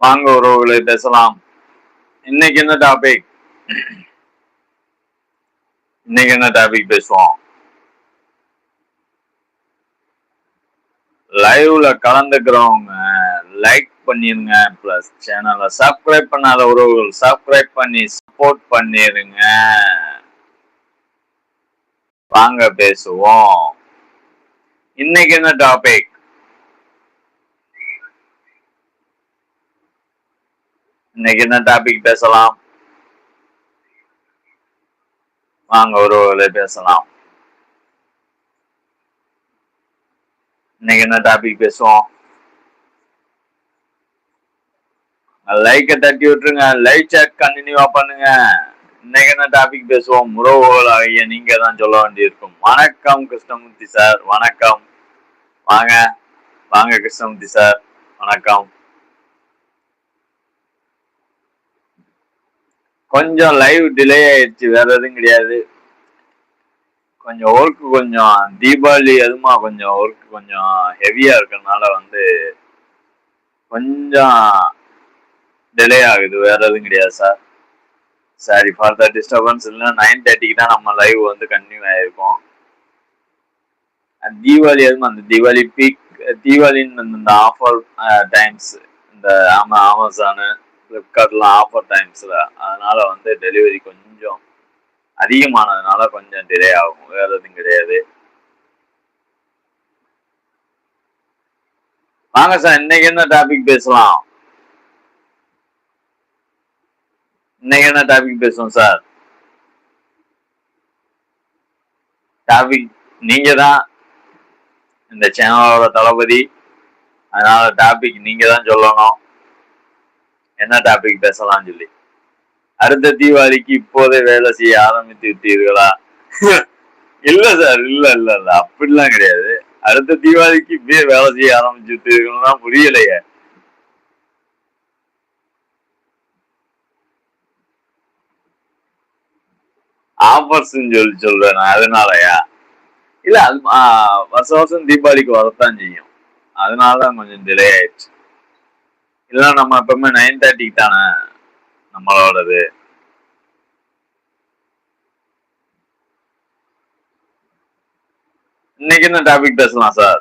வாங்க உறவுகளை பேசலாம். இன்னைக்கு என்ன டாபிக் இன்னைக்கு என்ன டாபிக் பேசுவோம்? லைவ்ல கலந்துக்கிறவங்க லைக் பண்ணிருங்க பிளஸ் சேனலை சப்ஸ்கிரைப் பண்ணாத உறவுகள் சப்ஸ்கிரைப் பண்ணி சப்போர்ட் பண்ணிருங்க. வாங்க பேசுவோம். இன்னைக்கு என்ன டாபிக் இன்னைக்கு என்ன டாபிக் பேசலாம்? வாங்க உறவுகளை பேசலாம். இன்னைக்கு என்ன டாபிக் பேசுவோம்? லைக்க தட்டி விட்டுருங்க லைக் சேட் கண்டினியூவா பண்ணுங்க. இன்னைக்கு என்ன டாபிக் பேசுவோம்? உறவுகள் ஆகிய நீங்க தான் சொல்ல வேண்டியிருக்கும். வணக்கம் கிருஷ்ணமூர்த்தி சார் வணக்கம். வாங்க வாங்க கிருஷ்ணமூர்த்தி சார் வணக்கம். கொஞ்சம் லைவ் டிலே ஆயிடுச்சு வேற எதுவும் கிடையாது. கொஞ்சம் ஒர்க் கொஞ்சம் தீபாவளி எதுமா கொஞ்சம் ஒர்க் கொஞ்சம் ஹெவியா இருக்கறனால வந்து கொஞ்சம் டிலே ஆகுது வேற எதுவும் கிடையாது sir sorry for the disturbance இல்லைன்னா நைன் தேர்ட்டிக்கு தான் நம்ம லைவ் வந்து கன்டினியூ ஆயிருக்கோம். தீபாவளி எதுவும் அந்த தீபாவளி பீக் தீபாவளின்னு இந்த ஆஃபர் டைம்ஸ் இந்த ஆமா அமேசானு ஃப்ளிப்கார்ட்லாம் ஆஃபர் டைம்ஸில் அதனால வந்து டெலிவரி கொஞ்சம் அதிகமானதுனால கொஞ்சம் டிலே ஆகும். வேற எதுவும் கிடையாது. வாங்க சார் இன்னைக்கு என்ன டாபிக் பேசலாம்? இன்னைக்கு என்ன டாபிக் பேசுவோம் சார் டாபிக் நீங்க தான் இந்த சேனலோட தளபதி. அதனால டாபிக் நீங்க தான் சொல்லணும். என்ன டாபிக் பேசலாம்னு சொல்லி. அடுத்த தீபாவளிக்கு இப்போதே வேலை செய்ய ஆரம்பித்து விட்டீர்களா? இல்ல சார் இல்ல இல்ல இல்ல. அப்படிலாம் கிடையாது. அடுத்த தீபாவளிக்கு இப்பயே வேலை செய்ய ஆரம்பிச்சு விட்டீர்கள்னா புரியலையே. ஆஃபர்ஸ் சொல்லி சொல்றேன் நான் அதனாலயா? இல்ல அது வருஷம் வருஷம் தீபாவளிக்கு வரத்தான் செய்யும். அதனாலதான் கொஞ்சம் டிலே ஆயிடுச்சு. இல்ல நம்ம எப்பவுமே நைன் தேர்ட்டிக்கு தானே நம்மளோடது. இன்னைக்கு என்ன டாபிக் பேசலாம் சார்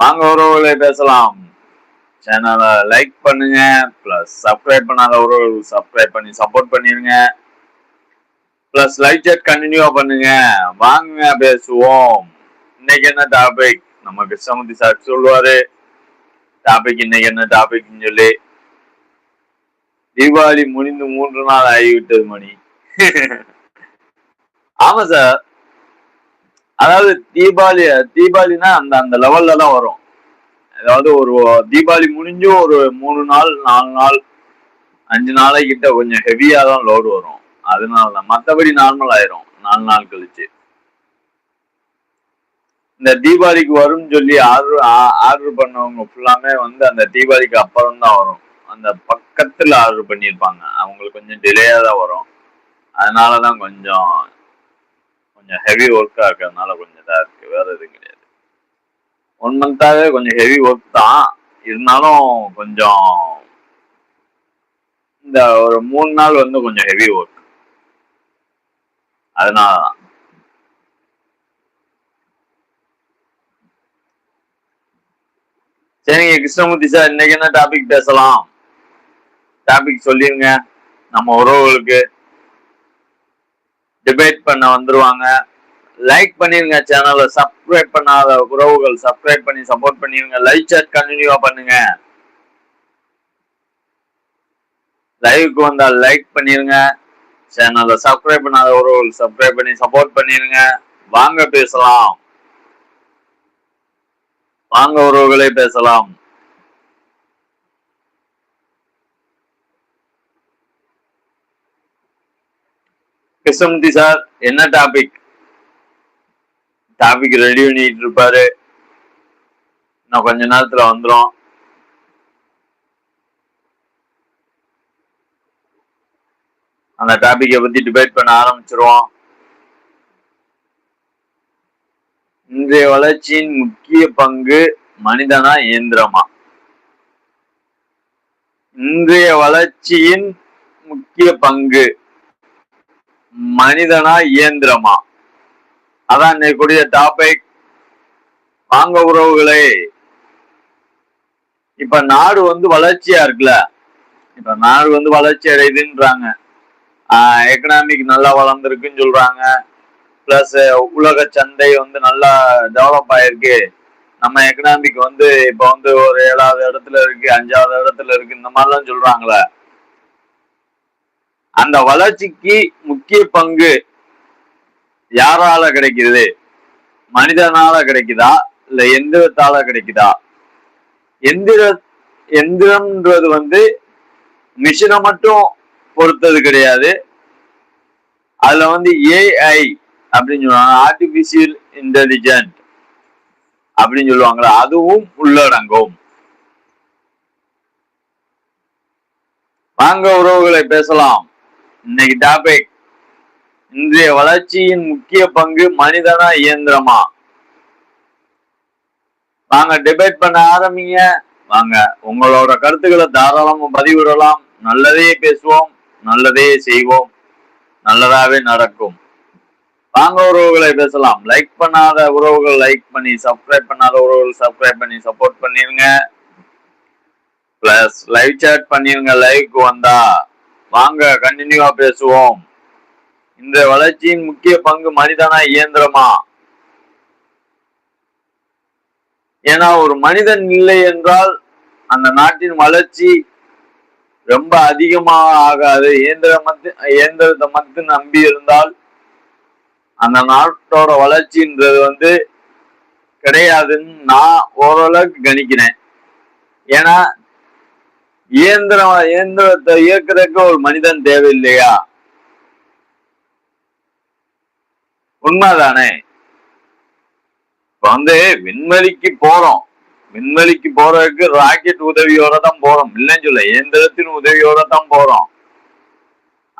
வாங்க உறவுகளை பேசலாம். சேனலை லைக் பண்ணுங்க பிளஸ் சப்ஸ்கிரைப் பண்ணாத உறவுகள் சப்ஸ்கிரைப் பண்ணி சப்போர்ட் பண்ணிருங்க பிளஸ் லைவ் சேட் கண்டினியூவா பண்ணுங்க. வாங்க பேசுவோம். இன்னைக்கு என்ன டாபிக் நம்ம கிருஷ்ணமூர்த்தி சார் சொல்லுவாரு டாபிக் இன்னைக்கு என்ன டாபிக்னு சொல்லி தீபாவளி முடிந்து மூன்று நாள் ஆகிவிட்டது மணி ஆமா சார் அதாவது தீபாவளி தீபாவளினா அந்த அந்த லெவல்ல தான் வரும் அதாவது ஒரு தீபாவளி முடிஞ்சும் ஒரு மூணு நாள் நாலு நாள் அஞ்சு நாளைக்கிட்ட கொஞ்சம் ஹெவியா தான் லோடு வரும் அதனால தான் மற்றபடி நார்மல் ஆயிரும் நாலு நாள் கழிச்சு இந்த தீபாவளிக்கு வரும்னு சொல்லி ஆர்டர் ஆர்டர் பண்ணவங்க ஃபுல்லாமே வந்து அந்த தீபாவளிக்கு அப்புறம் தான் வரும். அந்த பக்கத்தில் ஆர்டர் பண்ணியிருப்பாங்க. அவங்களுக்கு கொஞ்சம் டிலேயாக தான் வரும். அதனால தான் கொஞ்சம் கொஞ்சம் ஹெவி ஒர்க்காக இருக்கிறதுனால கொஞ்சம் இதாக இருக்குது வேற எதுவும் கிடையாது. ஒன் மந்தாகவே கொஞ்சம் ஹெவி ஒர்க் தான். இருந்தாலும் கொஞ்சம் இந்த ஒரு மூணு நாள் வந்து கொஞ்சம் ஹெவி ஒர்க் அதனால தான். சரிங்க கிருஷ்ணமூர்த்தி சார் இன்னைக்கு என்ன டாபிக் பேசலாம்? டாபிக் சொல்லிருங்க. நம்ம உறவுகளுக்கு டிபேட் பண்ண வந்துருவாங்க. லைக் பண்ணிருங்க சேனலை சப்ஸ்கிரைப் பண்ணாத உறவுகள் சப்ஸ்கிரைப் பண்ணி சப்போர்ட் பண்ணிருங்க. லைவ் சேட் கண்டினியூவா பண்ணுங்க. லைவுக்கு வந்தா லைக் பண்ணிருங்க. சேனலை சப்ஸ்கிரைப் பண்ணாத உறவுகள் சப்ஸ்கிரைப் பண்ணி சப்போர்ட் பண்ணிருங்க. வாங்க பேசலாம். வாங்க உறவுகளை பேசலாம். கிருஷ்ணமூர்த்தி சார் என்ன டாபிக் டாபிக் ரெடி பண்ணிட்டு இருப்பாரு இன்னும் கொஞ்ச நேரத்துல வந்துரும். அந்த டாபிக்கை பத்தி டிபேட் பண்ண ஆரம்பிச்சிருவோம். இன்றைய வளர்ச்சியின் முக்கிய பங்கு மனிதனா இயந்திரமா? இன்றைய வளர்ச்சியின் முக்கிய பங்கு மனிதனா இயந்திரமா? அதான் இன்னைக்குடைய டாபிக் வாங்க உறவுகளே. இப்ப நாடு வந்து வளர்ச்சியா இருக்குல்ல? இப்ப நாடு வந்து வளர்ச்சி அடையுதுன்றாங்க. எக்கனாமிக் நல்லா வளர்ந்துருக்குன்னு சொல்றாங்க. பிளஸ் உலக சந்தை வந்து நல்லா டெவலப் ஆயிருக்கு. நம்ம எக்கனாமிக் வந்து இப்ப வந்து ஒரு ஏழாவது இடத்துல இருக்கு அஞ்சாவது இடத்துல இருக்கு இந்த மாதிரிலாம் சொல்றாங்களே. அந்த வளர்ச்சிக்கு முக்கிய பங்கு யாரால கிடைக்குது? மனிதனால கிடைக்குதா? இல்ல எந்திரத்தால கிடைக்குதா? எந்திர எந்திரம்ன்றது வந்து மிஷினை மட்டும் பொறுத்தது கிடையாது. அதுல வந்து ஏஐ அப்படின்னு சொல்லுவாங்க. ஆர்டிபிஷியல் இன்டெலிஜென்ட் அப்படின்னு சொல்லுவாங்களா அதுவும் உள்ளடங்கும். வாங்க உறவுகளை பேசலாம். இன்னைக்கு டாபிக் இன்றைய வளர்ச்சியின் முக்கிய பங்கு மனிதனா இயந்திரமா? வாங்க டிபேட் பண்ண ஆரம்பிங்க. வாங்க உங்களோட கருத்துக்களை தாராளமா பதிவிடலாம். நல்லதே பேசுவோம் நல்லதே செய்வோம். நல்லதாவே நடக்கும். வாங்க உறவுகளை பேசலாம். லைக் பண்ணாத உறவுகள் லைக் பண்ணி சப்ஸ்கிரைப் பண்ணாத உறவுகள் சப்ஸ்கிரைப் பண்ணி சப்போர்ட் பண்ணிருங்க. பிளஸ் லைவ் சேட் பண்ணிருங்க லைவ்க்கு வந்தா. வாங்க கண்டினியூவா பேசுவோம். இந்த வளர்ச்சியின் முக்கிய பங்கு மனிதனா இயந்திரமா? ஏன்னா ஒரு மனிதன் இல்லை என்றால் அந்த நாட்டின் வளர்ச்சி ரொம்ப அதிகமாக ஆகாது. இயந்திர மத்து இயந்திரத்தை மட்டும் நம்பி இருந்தால் அந்த நாட்டோட வளர்ச்சின்றது வந்து கிடையாதுன்னு நான் ஓரளவுக்கு கணிக்கிறேன். ஏன்னா இயந்திரம் இயந்திரத்தை இயக்குறதுக்கு ஒரு மனிதன் தேவையில்லையா? உண்மைதானே? இப்ப வந்து விண்வெளிக்கு போறோம். விண்வெளிக்கு போறதுக்கு ராக்கெட் உதவியோட தான் போறோம். இல்லைன்னு சொல்ல இயந்திரத்தின் உதவியோட தான் போறோம்.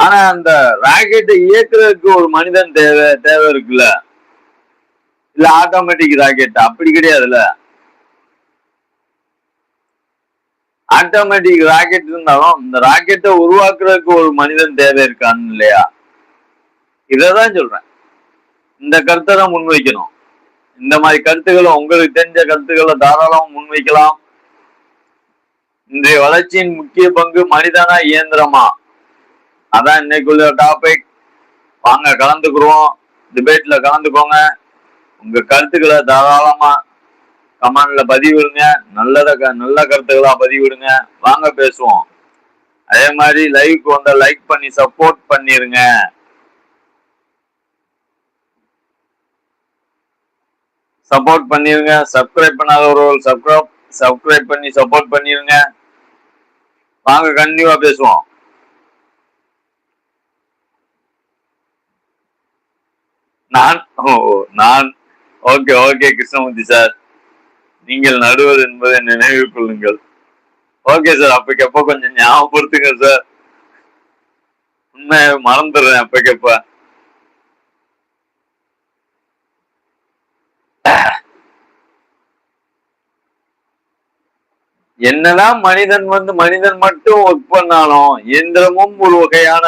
ஆனா அந்த ராக்கெட்டை இயக்குறதுக்கு ஒரு மனிதன் தேவை தேவை இருக்குல்ல? இல்ல ஆட்டோமேட்டிக் ராக்கெட் அப்படி கிடையாதுல்ல? ஆட்டோமேட்டிக் ராக்கெட் இருந்தாலும் இந்த ராக்கெட்டை உருவாக்குறதுக்கு ஒரு மனிதன் தேவை இருக்கான்னு இல்லையா? இததான் சொல்றேன். இந்த கருத்தை தான் முன்வைக்கணும். இந்த மாதிரி கருத்துக்களை உங்களுக்கு தெரிஞ்ச கருத்துக்களை தாராளம் முன்வைக்கலாம். இன்றைய வளர்ச்சியின் முக்கிய பங்கு மனிதனா இயந்திரமா? அதான் இன்னைக்குள்ள டாபிக் வாங்க கலந்துக்குருவோம். டிபேட்ல கலந்துக்கோங்க. உங்க கருத்துக்களை தாராளமா கமெண்ட்ல பதிவிடுங்க. நல்லத நல்ல கருத்துக்களா பதிவிடுங்க. வாங்க பேசுவோம். அதே மாதிரி லைவ்க்கு வந்த லைக் பண்ணி சப்போர்ட் பண்ணிருங்க. சப்போர்ட் பண்ணிருங்க. சப்ஸ்கிரைப் பண்ணாத ஒரு சப்ஸ்கிரைப் சப்ஸ்கிரைப் பண்ணி சப்போர்ட் பண்ணிருங்க. வாங்க கண்டிப்பா பேசுவோம். நான் ஓ நான். ஓகே ஓகே கிருஷ்ணமூர்த்தி சார் நீங்கள் நடுவது என்பதை நினைவு கொள்ளுங்கள். ஓகே சார் அப்பக்கப்ப கொஞ்சம் ஞாபகப்படுத்துங்க சார் உண்மை மறந்துடுறேன் அப்பக்கப்ப என்னதான் மனிதன் வந்து மனிதன் மட்டும் ஒர்க் பண்ணாலும் எந்திரமும் ஒரு வகையான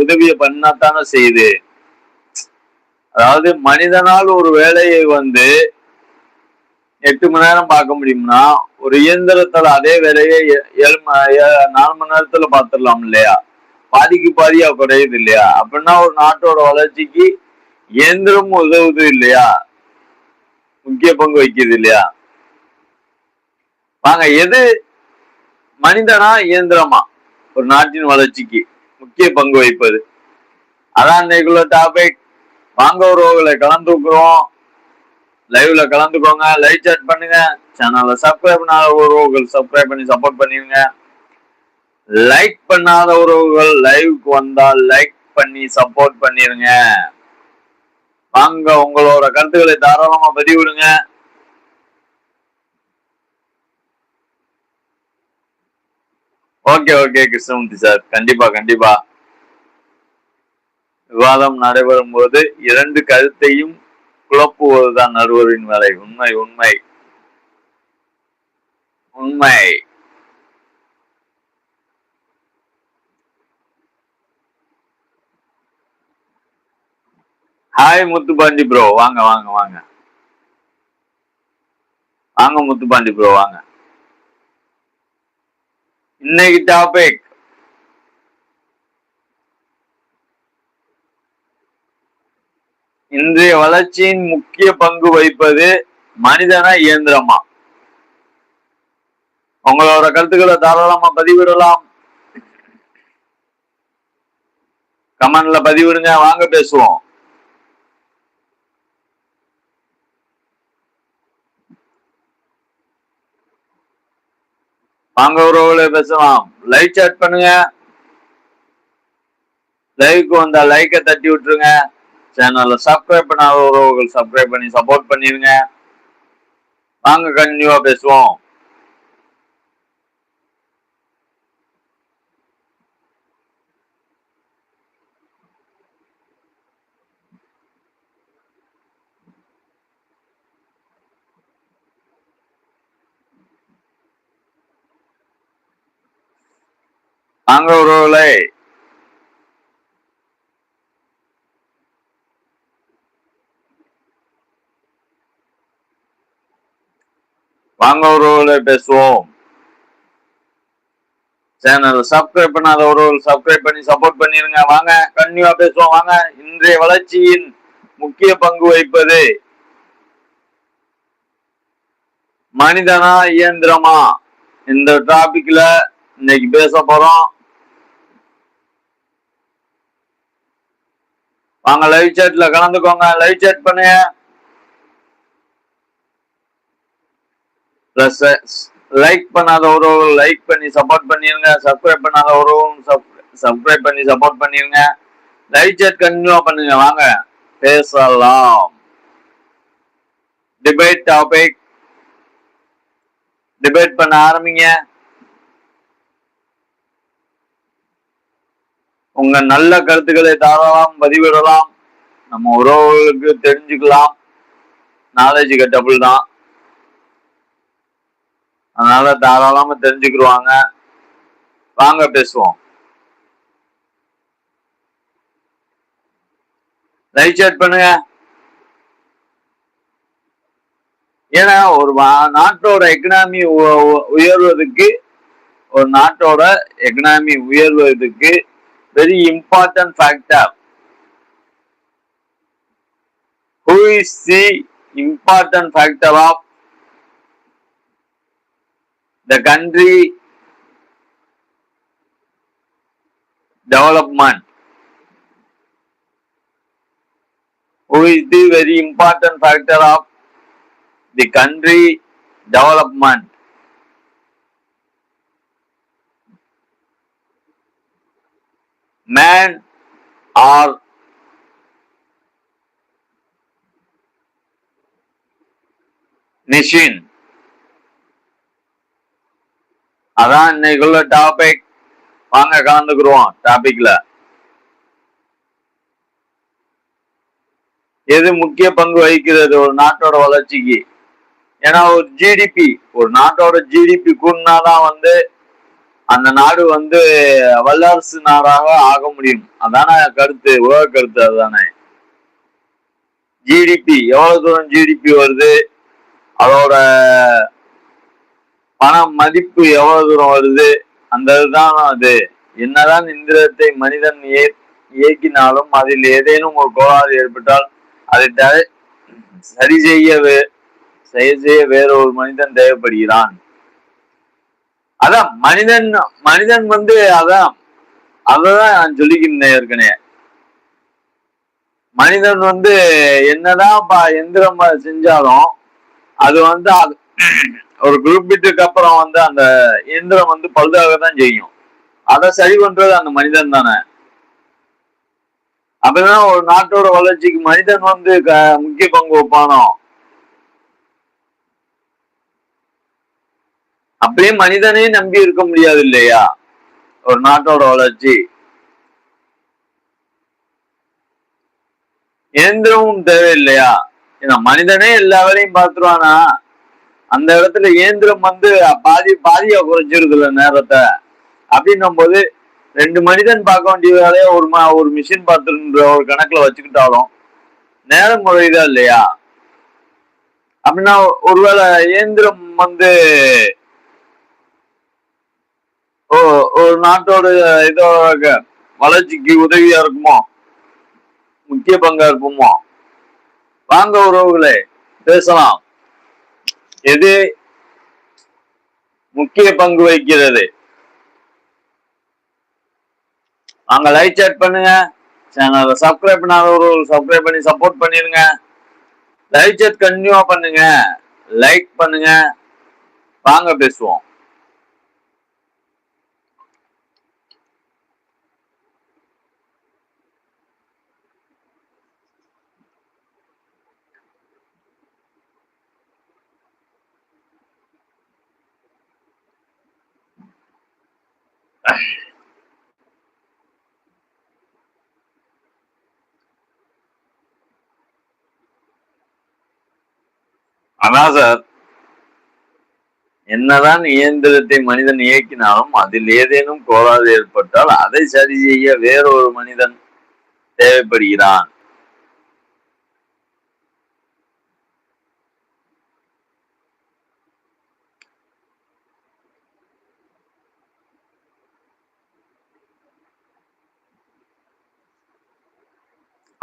உதவியை பண்ணாத்தானே செய்யுது. அதாவது மனிதனால் ஒரு வேலையை வந்து எட்டு மணி நேரம் பார்க்க முடியும்னா ஒரு இயந்திரத்துல அதே வேலையை ஏழு நாலு மணி நேரத்துல பார்த்துடலாம் இல்லையா? பாதிக்கு பாதியா குறையுது இல்லையா? அப்படின்னா ஒரு நாட்டோட வளர்ச்சிக்கு இயந்திரம் உதவுது இல்லையா? முக்கிய பங்கு வைக்குது இல்லையா? வாங்க எது மனிதனா இயந்திரமா? ஒரு நாட்டின் வளர்ச்சிக்கு முக்கிய பங்கு வைப்பது அதான் இன்னைக்குள்ள டாபிக் வாங்க உறவுகளை கலந்துக்கிறோம். லைவ்ல கலந்துக்கோங்க லைவ் சாட் பண்ணுங்க. சேனல்ல சப்ஸ்கிரைப் பண்ணாத உறவுகள் சப்ஸ்கிரைப் பண்ணி சப்போர்ட் பண்ணிருங்க லைக் பண்ணாத உறவுகள் லைவுக்கு வந்தால் லைக் பண்ணி சப்போர்ட் பண்ணிருங்க வாங்க உங்களோட கருத்துக்களை தாராளமா பதிவிடுங்க. Okay okay Krishnamurthy sir. கண்டிப்பா கண்டிப்பா. விவாதம் நடைபெறும் போது இரண்டு கருத்தையும் குழப்புவதுதான் நடுவரின் வேலை. உண்மை உண்மை. உண்மை. ஹாய் முத்துப்பாண்டி ப்ரோ வாங்க வாங்க வாங்க. வாங்க முத்துப்பாண்டி ப்ரோ வாங்க. இன்னைக்கு டாபிக் இன்றைய வளர்ச்சியின் முக்கிய பங்கு வகிப்பது மனிதனா இயந்திரமா? உங்களோட கருத்துக்களை தாராளமா பதிவிடலாம். கமெண்ட்ல பதிவிடுங்க வாங்க பேசுவோம். வாங்க உறவுகளை பேசலாம். லைக் சாட் பண்ணுங்க. லைவுக்கு வந்தா லைக்கை தட்டி விட்டுருங்க. சேனலை சப்ஸ்கிரைப் பண்ணாத உறவுகள் சப்ஸ்கிரைப் பண்ணி சப்போர்ட் பண்ணிருங்க. வாங்க கண்டினியூவா பேசுவோம். வாங்க உறவுகளை. வாங்க உறவுகளை பேசுவோம். சேனல் சப்ஸ்கிரைப் பண்ணாத உறவுகள் சப்ஸ்கிரைப் பண்ணி சப்போர்ட் பண்ணிருங்க. வாங்க கண்டிப்பா பேசுவோம். வாங்க இன்றைய வளர்ச்சியின் முக்கிய பங்கு வகிப்பது மனிதனா இயந்திரமா? இந்த டாபிக்ல இன்னைக்கு பேச போறோம். வாங்க லைவ் சேட்ல கலந்துக்கோங்க. லைவ் சேட் பண்ணுங்க. பிளஸ் லைக் uh, பண்ணாத உறவுகள் லைக் பண்ணி சப்போர்ட் பண்ணிருங்க. சப்ஸ்கிரைப் பண்ணாத உறவும் சப்ஸ்கிரைப் பண்ணி சப்போர்ட் பண்ணிருங்க. லைவ் சேட் கண்டினியூ பண்ணுங்க. வாங்க. பேசலாம். டிபேட் டாபிக் டிபேட் பண்ண ஆரம்பிங்க. உங்க நல்ல கருத்துக்களை தாராளம் பதிவிடலாம். நம்ம உறவுகளுக்கு தெரிஞ்சுக்கலாம். நாலேஜ் கட்டபிள் தான். அதனால தாராளமா தெரிஞ்சுக்கிடுவாங்க வாங்க பேசுவோம். லைக் சேட் பண்ணுங்க. ஏன்னா ஒரு நாட்டோட எக்கனாமி உயர்வதற்கு ஒரு நாட்டோட economy உயர்வதற்கு very important factor who is the important factor of the country development who is the very important factor of the country development. Man or machine அதான் இன்னைக்குள்ள டாபிக் வாங்க கலந்துக்குருவோம் டாபிக்ல எது முக்கிய பங்கு வகிக்கிறது ஒரு நாட்டோட வளர்ச்சிக்கு? ஏன்னா ஒரு ஜிடிபி ஒரு நாட்டோட ஜிடிபி கூடனாதான் வந்து அந்த நாடு வந்து வல்லரசு நாடாக ஆக முடியும். அதான கருத்து உலக கருத்து அதுதானே. ஜிடிபி எவ்வளவு தூரம் ஜிடிபி வருது? அதோட பண மதிப்பு எவ்வளவு தூரம் வருது? அந்த இதுதான் அது. என்னதான் இந்திரத்தை மனிதன் இயக்கினாலும் அதில் ஏதேனும் ஒரு கோளாறு ஏற்பட்டால் அதை சரி செய்ய சரி செய்ய வேற ஒரு மனிதன் தேவைப்படுகிறான். அதான் மனிதன் மனிதன் வந்து அதான் அததான் நான் சொல்லிக்கின்றேன் ஏற்கனவே. மனிதன் வந்து என்னதான் எந்திரம் செஞ்சாலும் அது வந்து ஒரு குறிப்பிட்டுக்கு அப்புறம் வந்து அந்த இயந்திரம் வந்து பழுதாக தான் செய்யும். அதை சரி பண்றது அந்த மனிதன் தானே. அப்பதான் ஒரு நாட்டோட வளர்ச்சிக்கு மனிதன் வந்து முக்கிய பங்கு வைப்பானோ? அப்படியே மனிதனே நம்பி இருக்க முடியாது இல்லையா? ஒரு நாட்டோட வளர்ச்சி. இயந்திரமும் தேவையில்லையா? ஏன்னா மனிதனே எல்லா வேலையும் பார்த்துருவானா? அந்த இடத்துல இயந்திரம் வந்து பாதி பாதியா குறைஞ்சிருக்குல்ல நேரத்தை. அப்படின்னும் போது ரெண்டு மனிதன் பார்க்க வேண்டிய வேலையை ஒரு ஒரு மிஷின் பார்த்துன்ற ஒரு கணக்குல வச்சுக்கிட்டாலும் நேரம் குறையுதா இல்லையா? அப்படின்னா ஒருவேளை இயந்திரம் வந்து ஒரு நாட்டோட இதோ வளர்ச்சிக்கு உதவியா இருக்குமோ? முக்கிய பங்கா இருக்குமோ? வாங்க உறவுகளே பேசலாம். எது முக்கிய பங்கு வகிக்கிறது? அங்க லைக் சேட் பண்ணுங்க. சேனலை சப்ஸ்கிரைப் பண்ணாத ஒரு சப்ஸ்கிரைப் பண்ணி சப்போர்ட் பண்ணிருங்க. லைக் சேட் கண்டினியூவா பண்ணுங்க. லைக் பண்ணுங்க. வாங்க பேசுவோம். அதான் சார் என்னதான் இயந்திரத்தை மனிதன் இயக்கினாலும் அதில் ஏதேனும் கோளாறு ஏற்பட்டால் அதை சரி செய்ய வேறொரு மனிதன் தேவைப்படுகிறான்.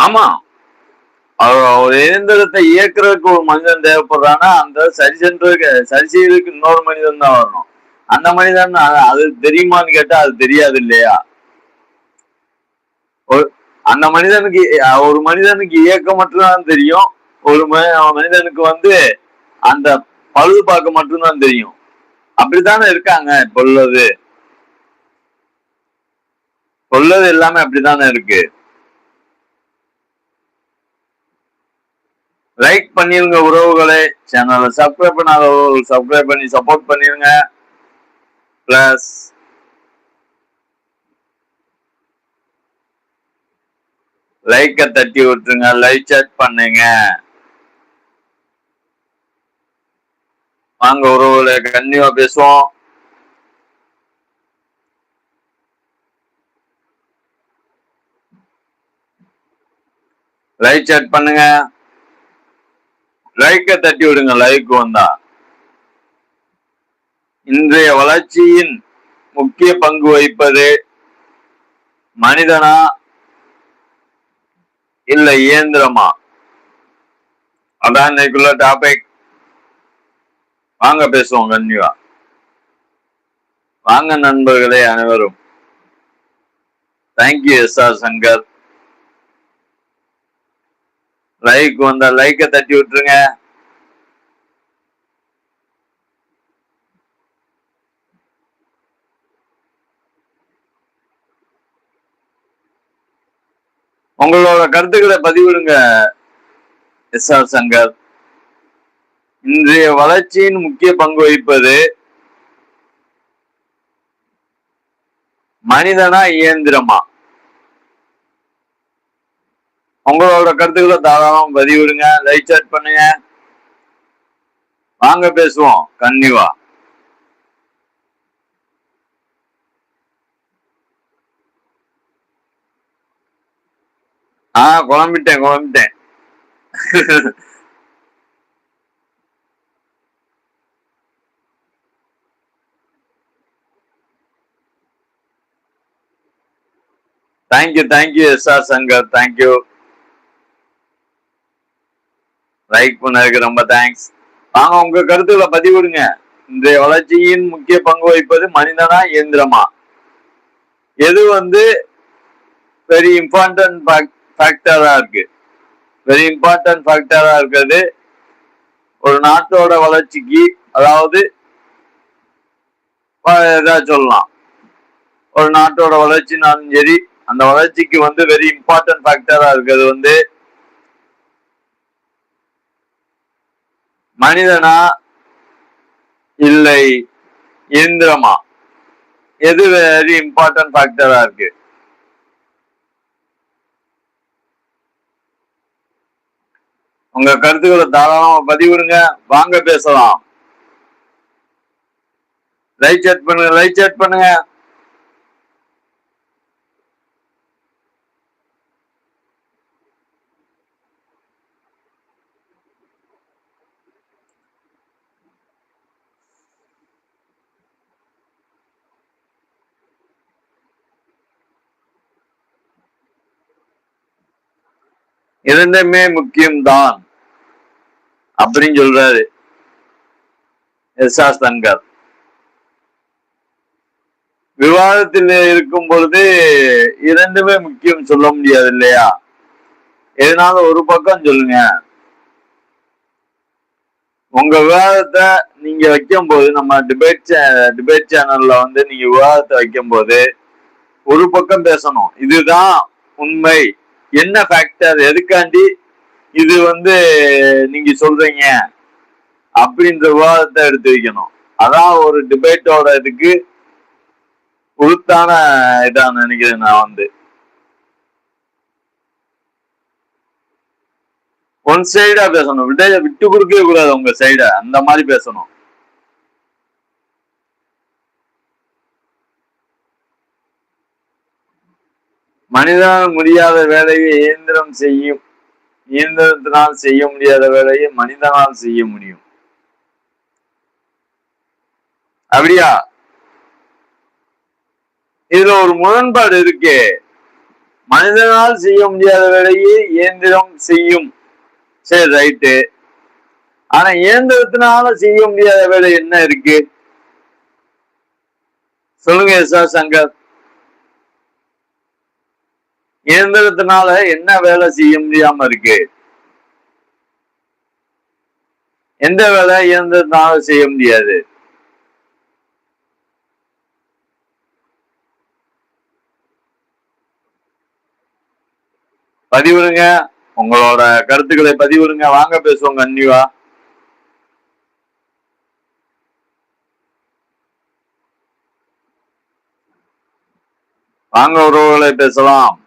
ஆமா. இயந்திரத்தை இயக்குறதுக்கு ஒரு மனிதன் தேவைப்படுறான்னா அந்த சரி சென்றதுக்கு சரி செய்யறதுக்கு இன்னொரு மனிதன் தான் வரணும். அந்த மனிதன் அது தெரியுமான்னு கேட்டா அது தெரியாது இல்லையா? அந்த மனிதனுக்கு ஒரு மனிதனுக்கு இயக்கம் மட்டும்தான் தெரியும். ஒரு மனிதனுக்கு வந்து அந்த பழுது பார்க்க மட்டும்தான் தெரியும். அப்படித்தானே இருக்காங்க இப்ப உள்ளது. உள்ளது எல்லாமே அப்படித்தானே இருக்கு. லைக் பண்ணிருங்க உறவுகளே. சேனலை சப்ஸ்கிரைப் பண்ணாத சப்ஸ்கிரைப் பண்ணி சப்போர்ட் பண்ணிருங்க. பிளஸ் லைக்க தட்டி விட்டுருங்க லைக் சேட் பண்ணுங்க. வாங்க உறவுகளை கண்டிப்பா பேசுவோம். லைக் சேட் பண்ணுங்க. லைக்க தட்டி விடுங்க லைக் வந்தா. இன்றைய வளர்ச்சியின் முக்கிய பங்கு வகிப்பது மனிதனா இல்ல இயந்திரமா? அதான் இன்னைக்குள்ள டாபிக் வாங்க பேசுவோம் கன்னிவா வாங்க நண்பர்களே அனைவரும். Thank you S R Shankar like வந்த லைக்க தட்டி விட்டுருங்க. உங்களோட கருத்துக்களை பதிவிடுங்க எஸ் ஆர் சங்கர். இன்றைய வளர்ச்சியின் முக்கிய பங்கு வகிப்பது மனிதனா இயந்திரமா? உங்களோட கருத்துக்களை தாராளம் பதிவிடுங்க லைக் சாட் பண்ணுங்க. வாங்க பேசுவோம். கன்னிவா ஆ குழம்பிட்டேன் குழம்பிட்டேன். Thank you thank you S R Shankar thank you like பண்ணதுக்கு ரொம்ப தேங்க்ஸ் வாங்க உங்க கருத்துக்களை பதிவிடுங்க இந்த வளர்ச்சியின் முக்கிய பங்கு வகிப்பது மனிதனா இயந்திரமா? எது வந்து வெரி இம்பார்ட்டன்ட் ஃபேக்டரா இருக்கு? வெரி இம்பார்ட்டன்ட் ஃபேக்டரா இருக்கிறது ஒரு நாட்டோட வளர்ச்சிக்கு அதாவது ஏதாவது சொல்லலாம். ஒரு நாட்டோட வளர்ச்சினாலும் சரி அந்த வளர்ச்சிக்கு வந்து வெரி இம்பார்ட்டன்ட் ஃபேக்டரா இருக்கிறது வந்து மனிதனா இல்லை இயந்திரமா எது வெரி இம்பார்ட்டன்ட் ஃபேக்டரா இருக்கு? உங்க கருத்துக்களை தாராளமா பதிவிடுங்க. வாங்க பேசலாம். லைக் சேட் பண்ணுங்க லைக் சேட் பண்ணுங்க. இரண்டுமே முக்கியம்தான் அப்படின்னு சொல்றாரு எஸ் ஆர் சங்கர். விவாதத்தில் இருக்கும் பொழுது இரண்டுமே முக்கியம் சொல்ல முடியாது இல்லையா? எதனால ஒரு பக்கம் சொல்லுங்க. உங்க விவாதத்தை நீங்க வைக்கும் போது நம்ம டிபேட் டிபேட் சேனல்ல வந்து நீங்க விவாதத்தை வைக்கும் போது ஒரு பக்கம் பேசணும். இதுதான் உண்மை. என்ன ஃபேக்டர் எதுக்காண்டி இது வந்து நீங்க சொல்றீங்க? அப்படின்ற விவாதத்தை எடுத்து வைக்கணும். அதான் ஒரு டிபேட்டோட இதுக்கு உளுத்தான இதா நினைக்கிறேன் நான் வந்து. ஒன் சைடா பேசணும். விட விட்டு கொடுக்கவே கூடாது உங்க சைட அந்த மாதிரி பேசணும். மனிதனால் முடியாத வேலையை இயந்திரம் செய்யும். இயந்திரத்தினால் செய்ய முடியாத வேலையை மனிதனால் செய்ய முடியும். அப்படியா? இதுல ஒரு முரண்பாடு இருக்கே. மனிதனால் செய்ய முடியாத வேலையை இயந்திரம் செய்யும். சரி ரைட்டு. ஆனா இயந்திரத்தினால செய்ய முடியாத வேலை என்ன இருக்கு? சொல்லுங்க சார் சங்கர். இயந்திரத்தினால என்ன வேலை செய்ய முடியாம இருக்கு? எந்த வேலை இயந்திரத்தினால செய்ய முடியாது? பதிவிடுங்க உங்களோட கருத்துக்களை பதிவிடுங்க வாங்க பேசுவோங்க அன்னிவா வாங்க உறவுகளை பேசலாம்.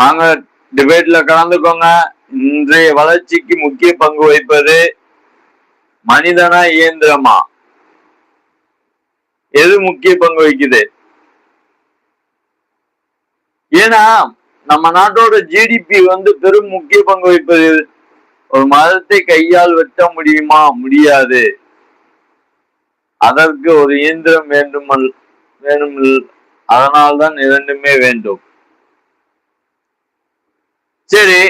வாங்க டிபேட்ல கலந்துக்கோங்க. இன்றைய வளர்ச்சிக்கு முக்கிய பங்கு வகிப்பது மனிதனா இயந்திரமா? எது முக்கிய பங்கு வகிக்குது? ஏன்னா நம்ம நாட்டோட ஜிடிபி வந்து பெரும் முக்கிய பங்கு வகிப்பது ஒரு மதத்தை கையால் வெட்ட முடியுமா? முடியாது. அதற்கு ஒரு இயந்திரம் வேண்டுமல் வேணும் அதனால்தான் இரண்டுமே வேண்டும். சரி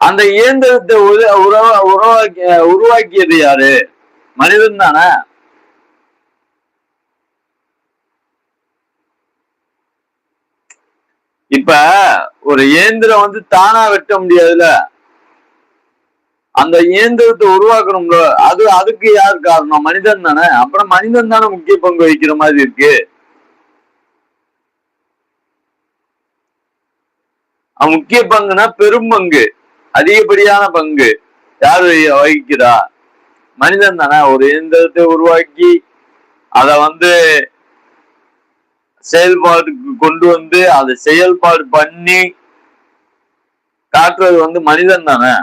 அந்த இயந்திரத்தை உருவாக்கி உருவாக்கியது யாரு? மனிதன் தானே? இப்ப ஒரு இயந்திரம் வந்து தானா வெட்ட முடியாதுல அந்த இயந்திரத்தை உருவாக்கணும்ல அது அதுக்கு யார் காரணம்? மனிதன் தானே? அப்புறம் மனிதன் தானே முக்கிய பங்கு வகிக்கிற மாதிரி இருக்கு. முக்கிய பங்குனா பெரும் பங்கு அதிகப்படியான பங்கு. யாரு வகிக்கிறா? மனிதன் தானே. ஒரு இயந்திரத்தை உருவாக்கி அத வந்து செயல்பாட்டுக்கு கொண்டு வந்து அதை செயல்பாடு பண்ணி காட்டுறது வந்து மனிதன் தானே.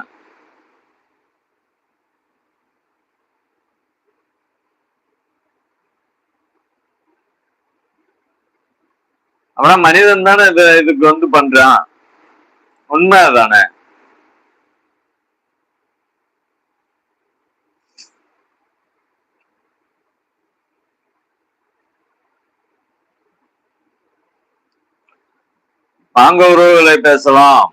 அப்படின்னா மனிதன் தானே இதுக்கு வந்து பண்றான். உண்மை தானே வாங்க உறவுகளை பேசலாம்.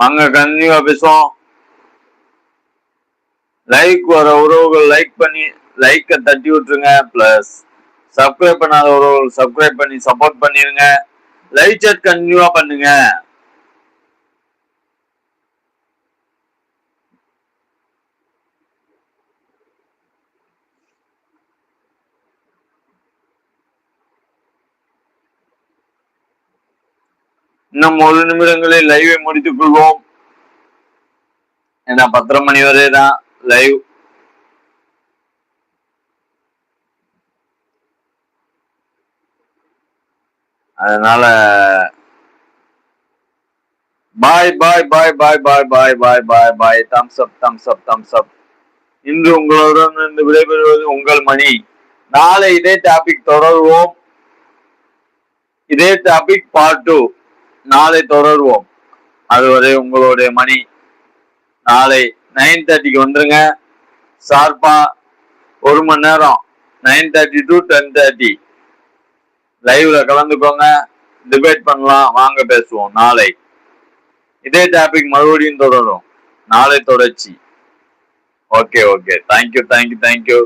வாங்க கண்டினியூவா பேசுவோம். லைக் வர உறவுகள் லைக் பண்ணி லைக்கை தட்டி விட்டுருங்க. பிளஸ் சப்ஸ்கிரைப் பண்ணாத உறவுகள் சப்ஸ்கிரைப் பண்ணி சப்போர்ட் பண்ணிருங்க. லைவ் சேட் கண்டினியூவா பண்ணுங்க. இன்னும் ஒரு நிமிடங்களில் லைவை முடித்துக் கொள்வோம். ஏன்னா பத்தரை மணி வரை தான் லைவ் அதனால bye bye bye bye bye bye bye bye bye thumbs up thumbs up thumbs up இன்று உங்களுடன் இருந்து விடைபெறுவது உங்கள் மணி. நாளை இதே டாபிக் தொடர்வோம். இதே டாபிக் பார்ட் டூ நாளை தொடர்வோம். அதுவரை உங்களுடைய மணி நாளை நைன் தேர்ட்டிக்கு வந்துருங்க. ஷார்ப்பா ஒரு மணி நேரம் nine thirty to ten thirty லைவ்ல கலந்துக்கோங்க. டிபேட் பண்ணலாம். வாங்க பேசுவோம். நாளை. இதே டாபிக் மறுபடியும் தொடரும். நாளை தொடர்ச்சி. Okay okay thank you thank you thank you